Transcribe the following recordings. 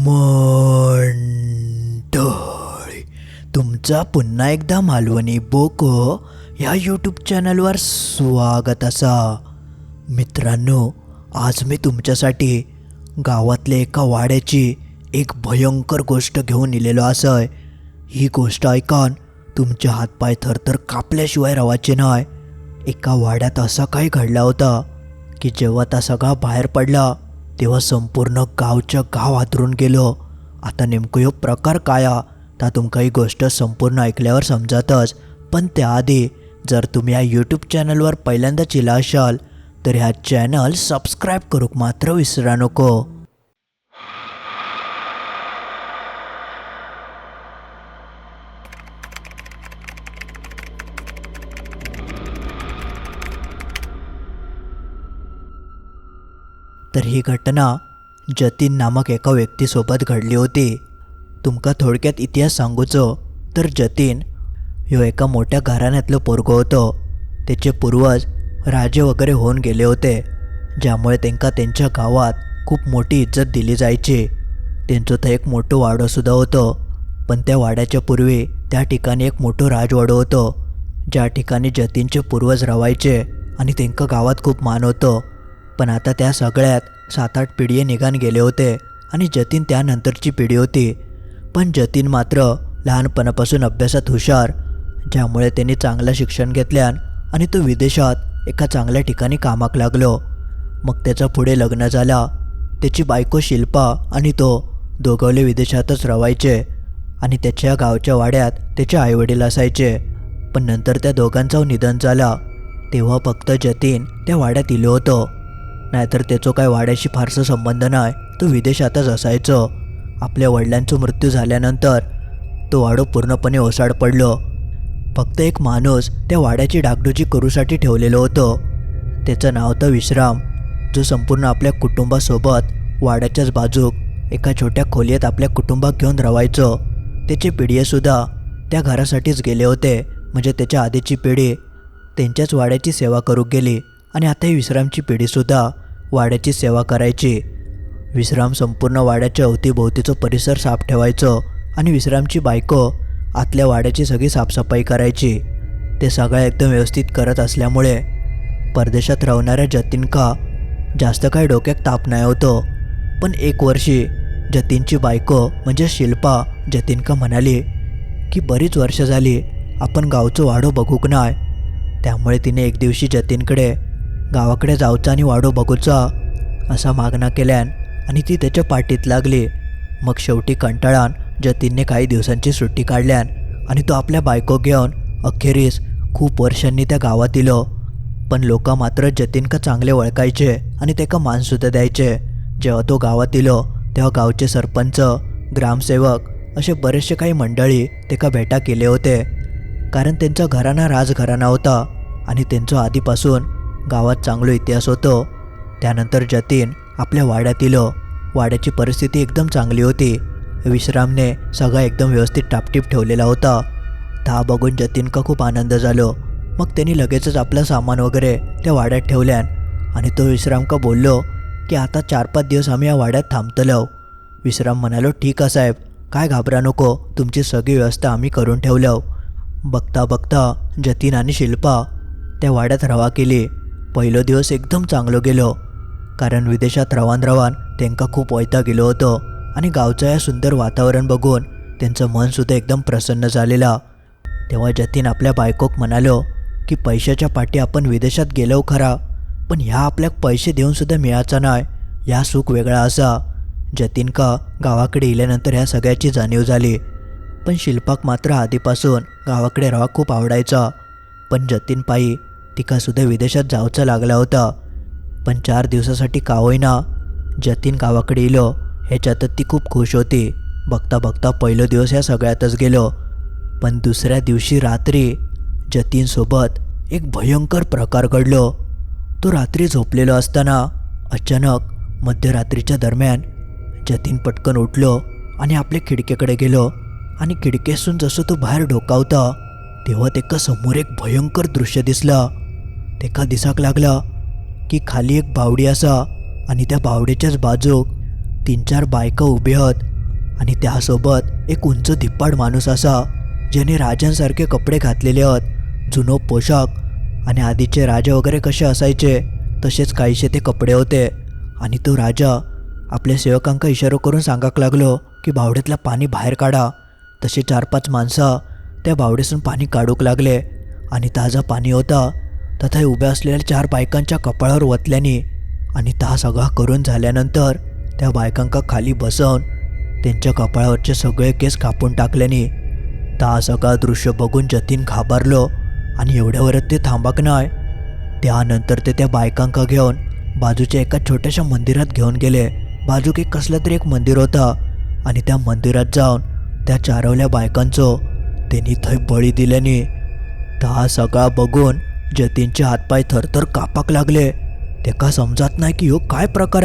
मंडळी तुमचा पुन्हा एकदा मालवणी बोको ह्या यूट्यूब चॅनलवर स्वागत असा. मित्रांनो आज मी तुमच्यासाठी गावातल्या एका वाड्याची एक भयंकर गोष्ट घेऊन इलेलो असय. ही गोष्ट ऐकून तुमचे हातपाय थरथर कापल्याशिवाय रवाचे नाही एका वाड्यात असा काही घडला होता की जेव्हा त्या सगळा बाहेर पडला तेव्हा संपूर्ण गावच्या गाव हातरून गेलो. आता नेमकं यो प्रकार काय आता ता तुमका ही गोष्ट संपूर्ण ऐकल्यावर समजतच. पण त्याआधी जर तुम्ही या यूट्यूब चॅनलवर पहिल्यांदा चिला असाल तर ह्या चॅनल सबस्क्राईब करूक मात्र विसरा नको. तर ही घटना जतीन नामक एका व्यक्तीसोबत घडली होती. तुमका थोडक्यात इतिहास सांगूचो तर जतीन ह्यो एका मोठ्या घराण्यातलं पोरगो होतो. त्याचे पूर्वज राजे वगैरे होऊन गेले होते ज्यामुळे त्यांका त्यांच्या गावात खूप मोठी इज्जत दिली जायची. त्यांचं तर एक मोठं वाडंसुद्धा होतं पण त्या वाड्याच्या पूर्वी त्या ठिकाणी एक मोठं राजवाडं होतं ज्या ठिकाणी जतीनचे पूर्वज रवायचे आणि त्यांका गावात खूप मान होतं. पण आता त्या सगळ्यात सात आठ पिढी निघान गेले होते आणि जतीन त्यानंतरची पिढी होती. पण जतीन मात्र लहानपणापासून अभ्यासात हुशार ज्यामुळे त्यांनी चांगलं शिक्षण घेतल्यान आणि तो विदेशात एका चांगल्या ठिकाणी कामाक लागलो. मग त्याचं पुढे लग्न झाला. त्याची बायको शिल्पा आणि तो दोघवले विदेशातच रवायचे आणि त्याच्या गावच्या वाड्यात त्याचे आईवडील असायचे. पण नंतर त्या दोघांचं निधन झाला. तेव्हा फक्त जतीन त्या वाड्यात इलो होतो. नाहीतर त्याचं काय वाड्याशी फारसा संबंध नाही. तो विदेशातच असायचं. आपल्या वडिलांचा मृत्यू झाल्यानंतर तो वाडो पूर्णपणे ओसाड पडलो. फक्त एक माणूस त्या वाड्याची डागडुजी करूसाठी ठेवलेलं होतं. त्याचं नाव होतं विश्राम जो संपूर्ण आपल्या कुटुंबासोबत वाड्याच्याच बाजूक एका छोट्या खोलीत आपल्या कुटुंबात घेऊन रवायचं. त्याचे पिढीसुद्धा त्या घरासाठीच गेले होते. म्हणजे त्याच्या आधीची पिढी त्यांच्याच वाड्याची सेवा करू गेली. आणि आता ही विश्रामची पिढीसुद्धा वाड्याची सेवा करायची. विश्राम संपूर्ण वाड्याच्या अवतीभोवतीचं परिसर साफ ठेवायचं आणि विश्रामची बायको आतल्या वाड्याची सगळी साफसफाई करायची. ते सगळं एकदम व्यवस्थित करत असल्यामुळे परदेशात राहणाऱ्या जतीनका जास्त काही डोक्यात ताप नाही होतो. पण एक वर्षी जतीनची बायको म्हणजे शिल्पा जतीनका म्हणाली की बरीच वर्ष झाली आपण गावचं वाडो बघूक नाही. त्यामुळे तिने एक दिवशी जतीनकडे गावाकडे जावचा आणि वाडो बघूचा असा मागणा केल्यान आणि ती त्याच्या पाठीत लागली. मग शेवटी कंटाळान जतीनने काही दिवसांची सुट्टी काढल्यान आणि तो आपल्या बायको घेऊन अखेरीस खूप वर्षांनी त्या गावात इलो पण लोक मात्र जतीनका चांगले ओळखायचे आणि त्याका मानसुद्धा द्यायचे. जेव्हा तो गावात इलो तेव्हा गावचे सरपंच ग्रामसेवक असे बरेचसे काही मंडळी त्याका भेटा केले होते. कारण त्यांचा घराणा राजघराणा होता आणि त्यांचं आधीपासून गावात चांगलो इतिहास होतो. त्यानंतर जतीन आपल्या वाड्यात इलो वाड्याची परिस्थिती एकदम चांगली होती. विश्रामने सगळा एकदम व्यवस्थित टापटीप ठेवलेला होता. ता बघून जतीन का खूप आनंद झालो. मग त्यांनी लगेचच आपलं सामान वगैरे त्या वाड्यात ठेवल्यान आणि तो विश्राम का बोललो की आता चार पाच दिवस आम्ही या वाड्यात थांबतलो. विश्राम म्हणालो ठीक आहे साहेब. काय घाबरा नको. तुमची सगळी व्यवस्था आम्ही करून ठेवलो बघता बघता जतीन आणि शिल्पा त्या वाड्यात रवा केली. पहिलो दिवस एकदम चांगलो गेलो. कारण विदेशात रवान रवान त्यांका खूप वैता गेलो होतो. आणि गावचं या सुंदर वातावरण बघून त्यांचं मनसुद्धा एकदम प्रसन्न झालेला. तेव्हा जतीन आपल्या बायकोक म्हणालो की पैशाच्या पाठी आपण विदेशात गेलो खरा. पण ह्या आपल्याक पैसे देऊनसुद्धा मिळायचा नाही ह्या सुख वेगळा असा. जतीन का गावाकडे इल्यानंतर ह्या सगळ्याची जाणीव झाली. पण शिल्पाक मात्र आधीपासून गावाकडे राहा खूप आवडायचा. पण जतीन पायी तिकासुद्धा विदेशात जावचं लागला होता. पण चार दिवसासाठी का होईना जतीन गावाकडे इलो ह्याच्यातच ती खूप खुश होती. बघता बघता पहिलो दिवस ह्या सगळ्यातच गेलो. पण दुसऱ्या दिवशी रात्री जतीनसोबत एक भयंकर प्रकार घडलो. तो रात्री झोपलेलो असताना अचानक मध्यरात्रीच्या दरम्यान जतीन पटकन उठलो आणि आपल्या खिडकीकडे गेलो. आणि खिडकीसून जसं तो बाहेर डोकावता तेव्हा तेका समोर एक भयंकर दृश्य दिसला. तेका दिसाक लागला की खाली एक बावडी असा आणि त्या बावडेच्याच बाजूक तीन चार बायका उभे आहेत आणि त्यासोबत एक उंच धिप्पाड माणूस असा ज्याने राजांसारखे कपडे घातलेले आहेत जुनो पोशाख आणि आधीचे राजा वगैरे कसे असायचे तसेच काहीसे ते कपडे होते. आणि तो राजा आपल्या सेवकांका इशारो करून सांगाक लागलो की बावड्यातलं पाणी बाहेर काढा तसे चार पाच माणसं त्या बावडीसून पाणी काढूक लागले. आणि ताजा पाणी होता. तथा उभ्या असलेल्या चार बायकांच्या कपाळावर वतल्याने आणि ता सगळा करून झाल्यानंतर त्या बायकांका खाली बसवून त्यांच्या कपाळावरचे सगळे केस कापून टाकल्याने ता सगळा दृश्य बघून जतीन घाबरलो आणि एवढ्यावरच ते थांबाक नाही त्यानंतर ते त्या बायकांका घेऊन बाजूच्या एका छोट्याशा मंदिरात घेऊन गेले. बाजूक एक कसलं तरी एक मंदिर होता. आणि त्या मंदिरात जाऊन त्या चारवल्या बायकांचो त्यांनी थंय बळी दिल्याने ता सगळा बघून जतीनचे हातपाय थरथर कापाक लागले. तेका समजत नाही की ह्यो काय प्रकार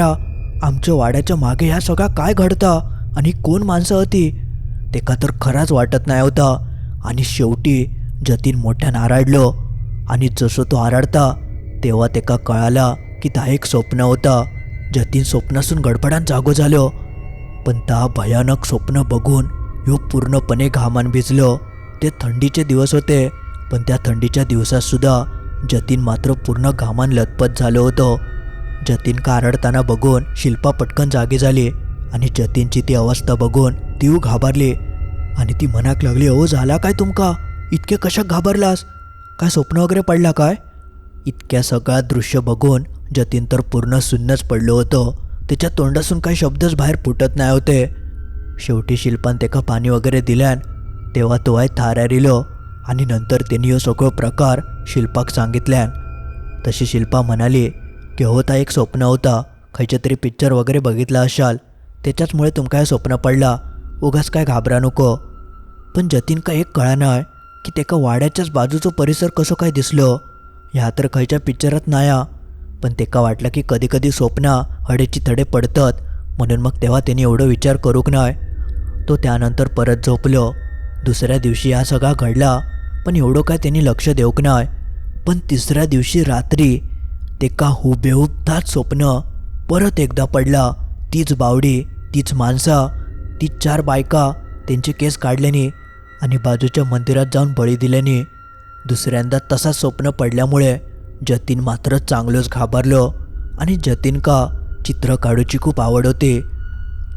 आमच्या वाड्याच्या मागे ह्या सगळा काय घडता आणि कोण माणसं होती? तेका तर खराच वाटत नाही होता. आणि शेवटी जतीन मोठ्यानं आराडलो. आणि जसं तो आराडता तेव्हा तेका कळाला की ता एक स्वप्न होता. जतीन स्वप्नासून गडबडान जागो झालो. पण ता भयानक स्वप्न बघून ह्यो पूर्णपणे घामान भिजलो. ते थंडीचे दिवस होते पण त्या थंडीच्या दिवसातसुद्धा जतीन मात्र पूर्ण घामान लतपत झालं होतं. जतीन का आरडताना बघून शिल्पा पटकन जागी झाली आणि जतीनची ती अवस्था बघून तीव घाबरली आणि ती मनाक लागली अहो झाला काय तुमका? इतके कशा घाबरलास? काय स्वप्न वगैरे पडला काय? इतक्या सगळा दृश्य बघून जतीन तर पूर्ण सुन्नच पडलो होतो. त्याच्या तोंडासून काही शब्दच बाहेर फुटत नाही होते. शेवटी शिल्पान तेका पाणी वगैरे दिल्यान तेव्हा तो आहे थारारिलो आणि नंतर त्यांनी हो सगळो प्रकार शिल्पाक सांगितल्यान. तशी शिल्पा म्हणाली की होता एक स्वप्न होता. खयच्या तरी पिक्चर वगैरे बघितला असाल. त्याच्याचमुळे तुमका हे स्वप्न पडला. उगाच काय घाबरा नको. पण जतीन का एक कळाना की तेका वाड्याच्याच बाजूचो परिसर कसो काय दिसलो. ह्या तर खंयच्या पिक्चरात नाया. पण तेका वाटलं की कधी कधी स्वप्ना हडेची थडे पडतात. म्हणून मग तेव्हा त्यांनी एवढं विचार करूक नाही तो त्यानंतर परत झोपलो. दुसऱ्या दिवशी हा सगळा घडला पण एवढं काय त्यांनी लक्ष देऊक नाही पण तिसऱ्या दिवशी रात्री तेका हुबेहूब ताच स्वप्न परत एकदा पडला. तीच बावडी तीच माणसा तीच चार बायका त्यांचे केस काढल्याने आणि बाजूच्या मंदिरात जाऊन बळी दिल्याने दुसऱ्यांदा तसा स्वप्न पडल्यामुळे जतीन मात्र चांगलंच घाबरलो आणि जतीन का चित्र काढूची खूप आवड होती.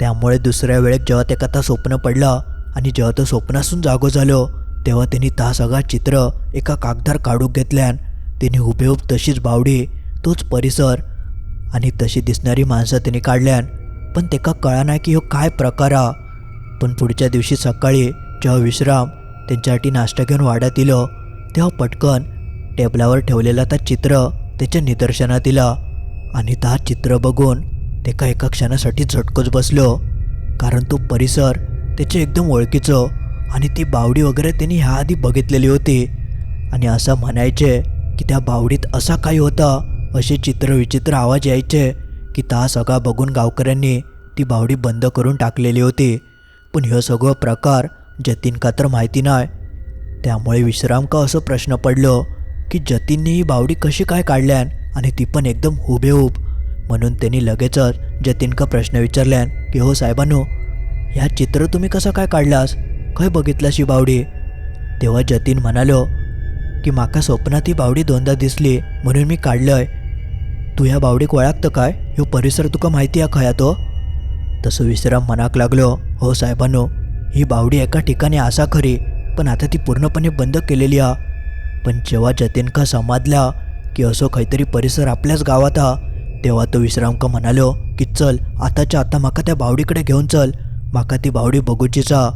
त्यामुळे दुसऱ्या वेळेत जेव्हा त्याका ता स्वप्न पडला आणि जेव्हा तो स्वप्नासून जागो झालो तेव्हा त्यांनी ता सगळा चित्र एका कागदार काढूक घेतल्यान त्यांनी हुबेहूब तशीच बावडी तोच परिसर आणि तशी दिसणारी माणसं त्यांनी काढल्यान. पण तेका कळना की ह्यो काय प्रकार हा. पण पुढच्या दिवशी सकाळी जेव्हा विश्राम त्यांच्यासाठी नाश्ता घेऊन वाड्यात इलो तेव्हा पटकन टेबलावर ठेवलेला त्या चित्र त्याच्या निदर्शनात दिला आणि ता चित्र बघून तेका एका क्षणासाठी झटकोच बसलो कारण तो परिसर त्याचे एकदम ओळखीचं आणि ती बावडी वगैरे त्यांनी ह्या आधी बघितलेली होती. आणि असं म्हणायचे की त्या बावडीत असा काही होता असे चित्र विचित्र आवाज यायचे की ता सगळा बघून गावकऱ्यांनी ती बावडी बंद करून टाकलेली होती. पण ह्यो सगळं प्रकार जतीन का तर माहिती नाही त्यामुळे विश्राम का असं प्रश्न पडलो की जतीनने ही बावडी कशी काय काढल्यान आणि ती पण एकदम हुबेहूब. म्हणून त्यांनी लगेचच जतीन का प्रश्न विचारल्यान की हो साहेबांनो ह्या चित्र तुम्ही कसं काय काढलास? खंय बघितलास शी बावडी? तेव्हा जतीन म्हणालो की माका स्वप्नात ही बावडी दोनदा दिसली म्हणून मी काढलंय. तू ह्या बावडीक वळखतं काय? ह्यो परिसर तुका माहिती आहे खया तो? तसं विश्राम मनाक लागलो हो साहेबांनो ही बावडी एका ठिकाणी असा खरी पण आता ती पूर्णपणे बंद केलेली हा पण जेव्हा जतीन का समजला की असो काहीतरी परिसर आपल्याच गावात हा तेव्हा तो विश्रामका म्हणालो की चल आताच्या आता माका त्या बावडीकडे घेऊन चल माका ती बावडी बघूचीच हा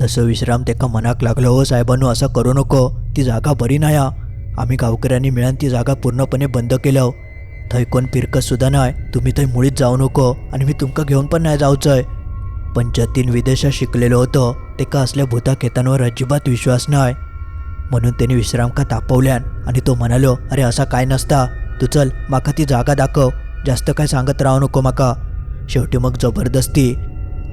तसं विश्राम तेका मनाक लागलो हो साहेबांनो असं करू नको. ती जागा बरी नाही हा आम्ही गावकऱ्यांनी मिळून ती जागा पूर्णपणे बंद केलं थंय कोण फिरकत सुद्धा नाही तुम्ही थंय मुळीच जाऊ नको. आणि मी तुमका घेऊन पण नाही जाऊचंय. पण जतीन विदेशात शिकलेलो होतो. तेका असल्या भूता खेतांवर अजिबात विश्वास नाही म्हणून त्यांनी विश्रामका तापवल्यान आणि तो म्हणालो अरे असा काय नसता. तू चल माका ती जागा दाखव. जास्त काय सांगत राहू नको माका. शेवटी मग जबरदस्ती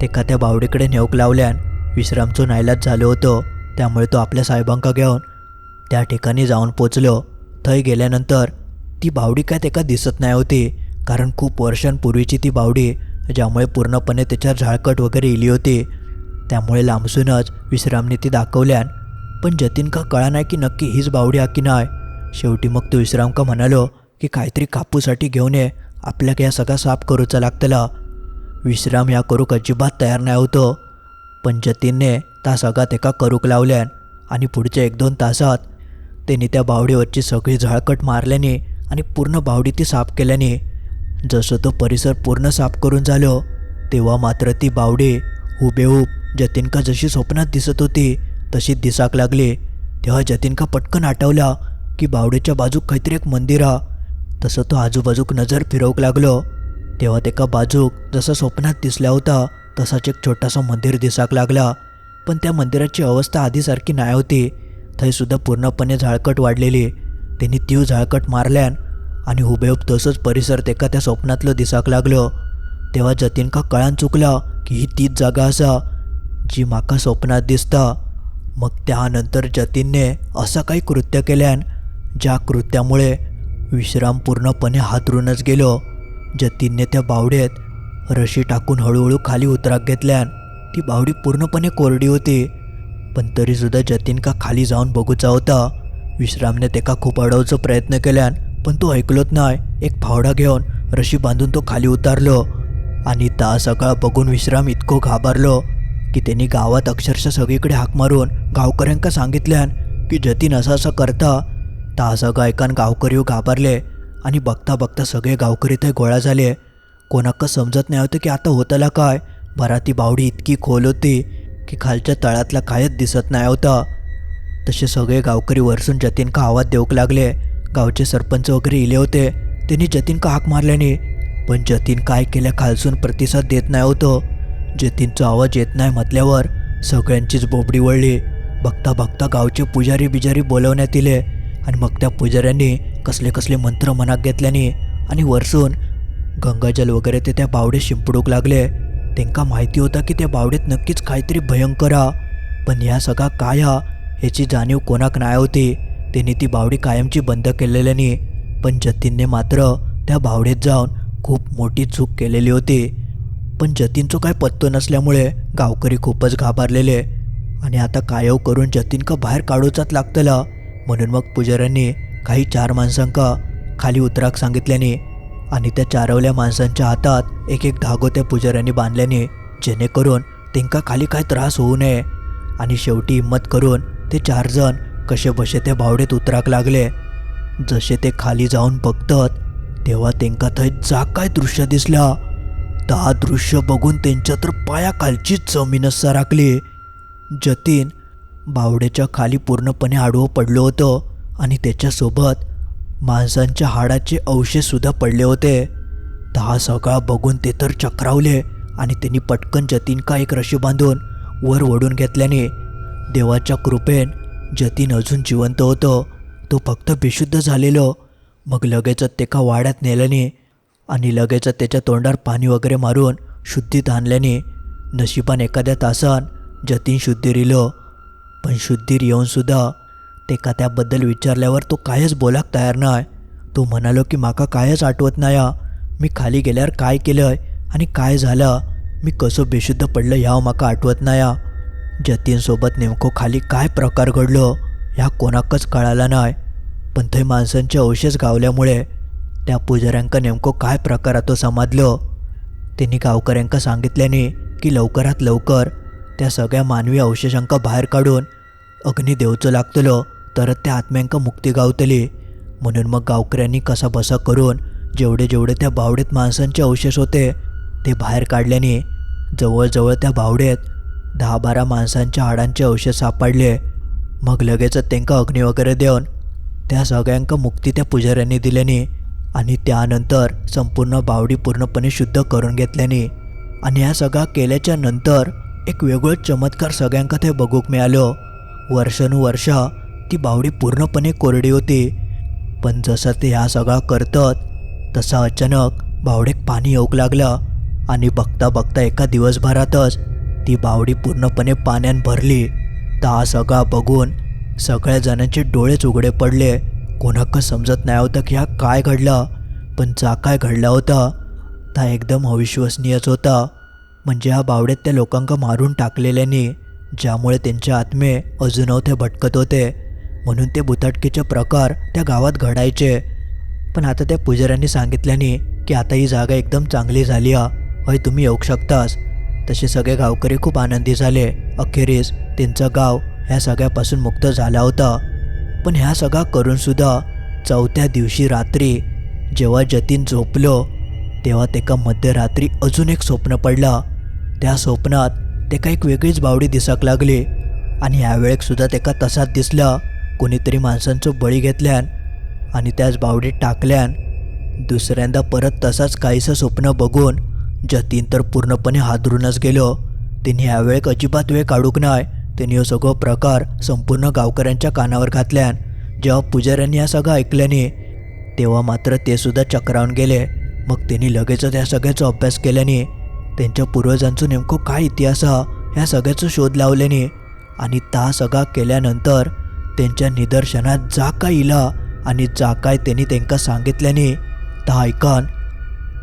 तेका त्या बावडीकडे नेऊक लावल्यान विश्रामचो नायलाज झालो होतो. त्यामुळे तो आपल्या साहेबांका घेऊन त्या ठिकाणी जाऊन पोचलो. थंय गेल्यानंतर ती बावडी काय तेका दिसत नाही होती कारण खूप वर्षांपूर्वीची ती बावडी ज्यामुळे पूर्णपणे त्याच्यावर झाळकट वगैरे इली होती. त्यामुळे लांबसूनच विश्रामने ती दाखवल्यान पण जतीन का कळा नाही की नक्की हीच बावडी हा की नाही शेवटी मग तो विश्राम का म्हणालो की काहीतरी कापूसाठी घेऊन ये. आपल्याक या सगळा साफ करूचा लागतला. विश्राम ह्या करूक अजिबात तयार नाही होतो. पण जतीनने त्या सगळ्यात एका करूक लावल्यान आणि पुढच्या एक दोन तासात त्यांनी त्या बावडीवरची सगळी झळकट मारल्याने आणि पूर्ण बावडी ती साफ केल्याने जसं तो परिसर पूर्ण साफ करून झालो तेव्हा मात्र ती बावडी हुबेहूब जतीनका जशी स्वप्नात दिसत होती तशी दिसाक लागली. तेव्हा जतीनका पटकन आठवला की बावडीच्या बाजूक काहीतरी एक मंदिर हा. तसं तो आजूबाजूक नजर फिरवूक लागलो. तेव्हा तेका बाजूक जसं स्वप्नात दिसला होता तसाच एक छोटासा मंदिर दिसाक लागला. पण त्या मंदिराची अवस्था आधीसारखी नाही होती. थंयसुद्धा पूर्णपणे झाळकट वाढलेली. त्यांनी तीव झाळकट मारल्यान आणि हुबेहूब तसंच परिसर तेका त्या स्वप्नातलं दिसाक लागलो. तेव्हा जतीनका कळान चुकला की ही तीच जागा असा जी माका स्वप्नात दिसता. मग त्यानंतर जतीनने असं काही कृत्य केल्यान ज्या कृत्यामुळे विश्राम पूर्णपणे हातरूनच गेलो. जतीनने त्या बावड्यात रशी टाकून हळूहळू खाली उतराक घेतल्यान ती बावडी पूर्णपणे कोरडी होती. पण तरीसुद्धा जतीन का खाली जाऊन बघूचा होता. विश्रामने तेका खूप अडवचा प्रयत्न केल्यान पण तो ऐकलोच नाही. एक फावडा घेऊन रशी बांधून तो खाली उतारलो आणि ता सकाळ बघून विश्राम इतको घाबरलो की त्यांनी गावात अक्षरशः सगळीकडे हाक मारून गावकऱ्यांका सांगितल्यान की जतीन असं असं करता. ता सगळं ऐकान गावकरी घाबरले आणि बघता बघता सगळे गावकरी तर गोळा झाले. कोणाक समजत नाही होतं की आता होतला काय. भराती बावडी इतकी खोल होती की खालच्या तळातला कायच दिसत नाही होता. तसे सगळे गावकरी वरसून जतीनका आवाज देऊक लागले. गावचे सरपंच वगैरे इले होते. त्यांनी जतीनका हाक मारल्याने पण जतीन काय केल्या खालसून प्रतिसाद देत नाही होतो. जतीनचा आवाज येत नाही म्हटल्यावर सगळ्यांचीच बोबडी वळली. बघता बघता गावचे पुजारी बिजारी बोलवण्यात इले. आणि मग त्या पुजाऱ्यांनी कसले कसले मंत्र मनात घेतल्याने. आणि वरसून गंगाजल वगैरे ते त्या बावडे शिंपडूक लागले. त्यांका माहिती होता की त्या बावडेत नक्कीच काहीतरी भयंकर हा पण ह्या सगळा काय हा ह्याची जाणीव कोणाक नाही होती. त्यांनी ती बावडी कायमची बंद केलेल्याने. पण जतीनने मात्र त्या बावडेत जाऊन खूप मोठी चूक केलेली होती. पण जतीनचं काय पत्तो नसल्यामुळे गावकरी खूपच घाबरलेले. आणि आता कायव करून जतीन का बाहेर काढूचाच लागतला. म्हणून मग पुजाऱ्यांनी काही चार माणसांका खाली उतराक सांगितल्याने आणि त्या चारवल्या माणसांच्या हातात एक एक धागो त्या पुजाऱ्यांनी बांधल्याने जेणेकरून त्यांका खाली काय त्रास होऊ नये. आणि शेवटी हिंमत करून ते चार जण कसे बसे त्या बावडेत उतराक लागले. जसे ते खाली जाऊन बघतात तेव्हा त्यांका थंय जा काय दृश्य दिसला. ता दृश्य बघून त्यांच्या तर पायाखालचीच जमीनच सराकली जतीन बावड्याच्या खाली पूर्णपणे आडवं पडलं होतं. आणि त्याच्यासोबत माणसांच्या हाडाचे अवशेषसुद्धा पडले होते. दहा सगळा बघून ते तर चक्रावले आणि त्यांनी पटकन जतीन का एक रशी बांधून वर ओढून घेतल्याने देवाच्या कृपेन जतीन अजून जिवंत होतं. तो फक्त बेशुद्ध झालेलो. मग लगेचच तेका वाड्यात नेल्याने आणि लगेचच त्याच्या तोंडावर पाणी वगैरे मारून शुद्धीत आणल्याने नशिबान एखाद्या तासान जतीन शुद्धीर इलो पण शुद्धीर येऊनसुद्धा तेका त्याबद्दल विचारल्यावर तो कायच बोलाक तयार नाय. तो म्हणालो की माका कायच आठवत नाही हा. मी खाली गेल्यावर काय केलंय आणि काय झालं? मी कसं बेशुद्ध पडलं ह्या माका आठवत नाही जतीनसोबत नेमको खाली काय प्रकार घडलो ह्या कोणाकच कळाला नाही पण थंय माणसांचे अवशेष गावल्यामुळे त्या पुजाऱ्यांका नेमको काय प्रकार तो समजलो. त्यांनी गावकऱ्यांका सांगितल्याने की लवकरात लवकर त्या सगळ्या मानवी अवशेषांका बाहेर काढून अग्निदेवचं लागतलो. तरच त्या आत्म्यांका मुक्ती गावतली. म्हणून मग गावकऱ्यांनी कसा बसा करून जेवढे जेवढे त्या बावडेत माणसांचे अवशेष होते ते बाहेर काढल्याने जवळजवळ त्या बावडेत दहा बारा माणसांच्या हाडांचे अवशेष सापडले. मग लगेचच त्यांका अग्नी वगैरे देऊन त्या सगळ्यांका मुक्ती त्या पुजाऱ्यांनी दिल्याने आणि त्यानंतर संपूर्ण बावडी पूर्णपणे शुद्ध करून घेतल्याने आणि ह्या सगळा केल्याच्यानंतर एक वेगळं चमत्कार सगळ्यांका ते बघूक मिळालं. वर्षानुवर्ष ती बावडी पूर्णपणे कोरडी होती. पण जसं ते ह्या सगळा करतात तसा अचानक बावडेक पाणी येऊक लागलं आणि बघता बघता एका दिवसभरातच ती बावडी पूर्णपणे पाण्यान भरली. तर हा सगळा बघून सगळ्या जणांचे डोळेच उघडे पडले. कोणाक समजत नाही होतं की हा काय घडलं. पण जा काय घडला होता ता एकदम अविश्वसनीयच होता. म्हणजे ह्या बावड्यात त्या लोकांका मारून टाकलेल्यानी ज्यामुळे त्यांचे आत्मे अजूनव ते भटकत होते. म्हणून ते भुताटकीचे प्रकार त्या गावात घडायचे. पण आता त्या पुजाऱ्यांनी सांगितल्याने की आता ही जागा एकदम चांगली झाली हा. होय तुम्ही येऊ शकतास. तसे सगळे गावकरी खूप आनंदी झाले. अखेरीस त्यांचं गाव ह्या सगळ्यापासून मुक्त झाला होता. पण ह्या सगळा करूनसुद्धा चौथ्या दिवशी रात्री जेव्हा जतीन झोपलो तेव्हा तेका मध्यरात्री अजून एक स्वप्न पडला. त्या स्वप्नात तेका एक वेगळीच बावडी दिसाक लागली आणि ह्यावेळेकसुद्धा सुद्धा तसाच दिसला. कोणीतरी माणसांचो बळी घेतल्यान आणि त्याच बावडीत टाकल्यान दुसऱ्यांदा परत तसाच काहीसं स्वप्न बघून जतीन तर पूर्णपणे हादरूनच गेलो. तिने ह्यावेळेक अजिबात वेळ काढूक नाय. तिने हो सगळो प्रकार संपूर्ण गावकऱ्यांच्या कानावर घातल्यान जेव्हा पुजाऱ्यांनी हा सगळं ऐकल्याने तेव्हा मात्र ते सुद्धा चक्रावून गेले. मग त्यांनी लगेचच त्या सगळ्याचा अभ्यास केल्याने त्यांच्या पूर्वजांचं नेमकं काय इतिहास हा? ह्या सगळ्याचा शोध लावल्याने आणि ता सगळा केल्यानंतर त्यांच्या निदर्शनात जा काय इला आणि जा काय त्यांनी त्यांका सांगितल्याने ता ऐकान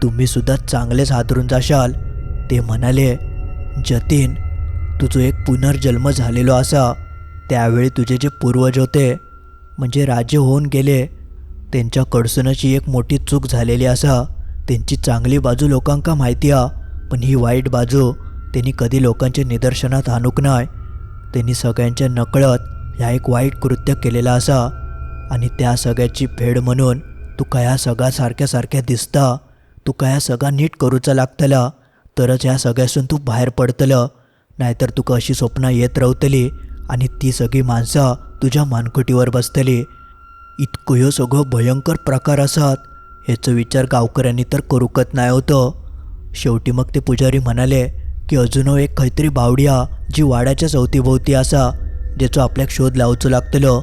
तुम्ही सुद्धा चांगलेच हादरून जाशाल. ते म्हणाले जतीन तुझो एक पुनर्जन्म झालेलो असा त्यावेळी तुझे जे पूर्वज होते म्हणजे राजे होऊन गेले त्यांच्याकडसूनची एक मोठी चूक झालेली असा त्यांची चांगली बाजू लोकांका माहिती आ पण ही वाईट बाजू त्यांनी कधी लोकांच्या निदर्शनात आणूक नाय. त्यांनी सगळ्यांच्या नकळत ह्या एक वाईट कृत्य केलेला असा आणि त्या सगळ्याची फेड म्हणून तू कया सगळ्या सारख्या सारख्या दिसता तू कया सगळा नीट करूचा लागतला तरच ह्या सगळ्यासून तू बाहेर पडतलं नाहीतर तुका अशी स्वप्न येत रावतली आणि ती सगळी माणसं तुझ्या मानकुटीवर बसतली. इतकं ह्यो सगळं भयंकर प्रकार असत ह्याचा विचार गावकऱ्यांनी तर करूकत नाही होतं. शेवटी मग ते पुजारी म्हणाले की अजून एक खैतरी बावडी जी वाड्याच्या चौथीभोवती असा ज्याचो आपल्याक शोध लावचो लागतलो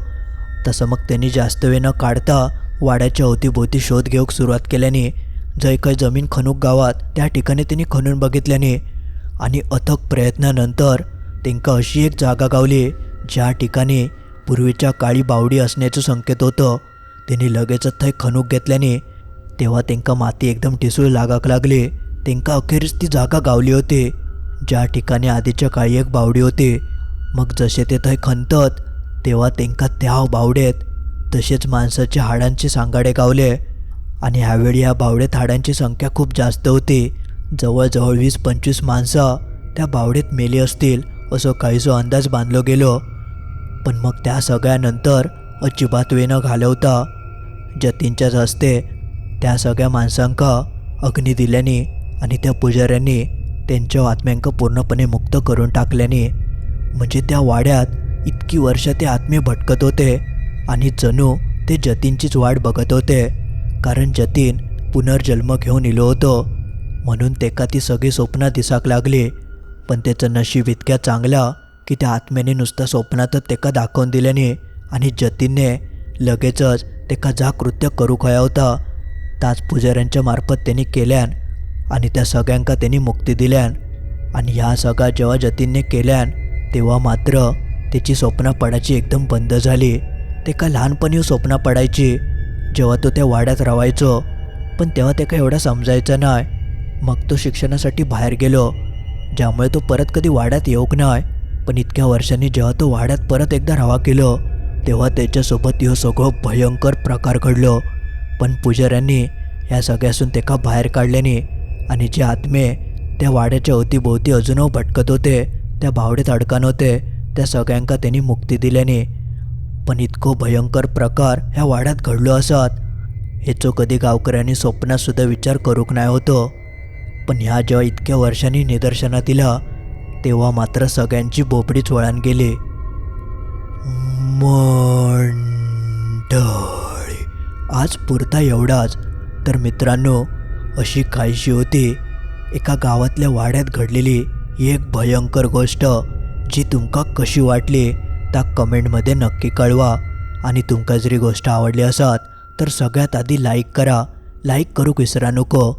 तसं मग त्यांनी जास्त वेळ न काढता वाड्याच्या अवतीभोवती शोध घेऊक सुरुवात केल्याने जय काही जमीन खणूक गावात त्या ठिकाणी त्यांनी खणून बघितल्याने आणि अथक प्रयत्नानंतर त्यांका अशी एक जागा गावली ज्या ठिकाणी पूर्वीच्या काळी बावडी असण्याचं संकेत होतं. त्यांनी लगेचच थंय खणूक घेतल्याने तेव्हा त्यांका माती एकदम ठिसूळ लागाक लागली. त्यांका अखेरीस ती जागा गावली होती ज्या ठिकाणी आधीच्या काळी एक बावडी होती. मग जसे ते थंय खंतत तेव्हा तेंका त्या बावडेत. तसेच माणसाच्या हाडांचे सांगाडे गावले. आणि ह्यावेळी या बावडेत हाडांची संख्या खूप जास्त होती. जवळजवळ वीस पंचवीस माणसं त्या बावडेत मेली असतील असं काहीसो अंदाज बांधलो गेलो. पण मग त्या सगळ्यानंतर अजिबात वेळ न घालवता. जतींच्याच हस्ते त्या सगळ्या माणसांका अग्नी दिल्याने आणि त्या पुजाऱ्यांनी त्यांच्या आत्म्यांक पूर्णपणे मुक्त करून टाकल्याने म्हणजे त्या वाड्यात इतकी वर्ष ते आत्मे भटकत होते आणि जणू ते जतीनचीच वाट बघत होते कारण जतीन पुनर्जन्म घेऊन इलो होतो. म्हणून तेका ती सगळी स्वप्न दिसाक लागली पण त्याचं नशीब इतक्या चांगलं की त्या आत्म्याने नुसतं स्वप्नातच तेका दाखवून दिल्याने आणि जतीनने लगेचच तेका जा कृत्य करू खया होता. ताज पुजाऱ्यांच्या मार्फत त्यांनी केल्यान आणि त्या सगळ्यांका त्यांनी मुक्ती दिल्यान आणि ह्या सगळा जेव्हा जतीनने केल्यान तेव्हा मात्र त्याची स्वप्न पडायची एकदम बंद झाली. ते का लहानपणी स्वप्न पडायची जेव्हा तो त्या वाड्यात राहायचो पण तेव्हा ते का एवढा समजायचं नाही. मग तो शिक्षणासाठी बाहेर गेलो. ज्यामुळे तो परत कधी वाड्यात येऊक नाही. पण इतक्या वर्षांनी जेव्हा तो वाड्यात परत एकदा राहा केलो तेव्हा त्याच्यासोबत ह्यो सगळं भयंकर प्रकार घडलो. पण पुजाऱ्यांनी ह्या सगळ्यासून तेका बाहेर काढल्याने आणि जे आत्मे त्या वाड्याच्या अवतीभोवती अजूनही भटकत होते त्या भावडेत अडकान होते. त्या सगळ्यांका त्यांनी मुक्ती दिल्याने. पण इतको भयंकर प्रकार ह्या वाड्यात घडलो असत. ह्याचो कधी गावकऱ्यांनी स्वप्नातसुद्धा विचार करूक नाही होतो. पण ह्या जेव्हा इतक्या वर्षांनी निदर्शनात दिला तेव्हा मात्र सगळ्यांची बोबडीच वळण गेली. मंडळी आज पुरता एवढाच. तर मित्रांनो अशी काहीशी होती. एका गावातल्या वाड्यात घडलेली एक भयंकर गोष्ट जी तुमका कशी वाटली त्या कमेंटमध्ये नक्की कळवा. आणि तुमका जरी गोष्ट आवडली असत तर सगळ्यात आधी लाईक करा. लाईक करूक विसरा नको.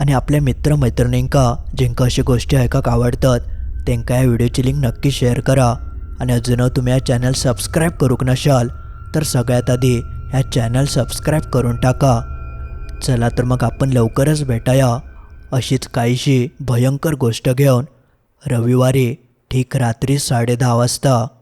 आणि आपल्या मित्रमैत्रिणींका जेंका अशी गोष्टी ऐकाक आवडतात तेंका या व्हिडिओची लिंक नक्की शेअर करा. आणि अजून तुम्ही या चॅनल सबस्क्राईब करूक नशाल तर सगळ्यात आधी ह्या चॅनल सबस्क्राईब करून टाका. चला तर मग आपण लवकरच भेटाया. अशीच काहीशी भयंकर गोष्ट घेऊन रविवारी ठीक रात्री साडेदहा वाजता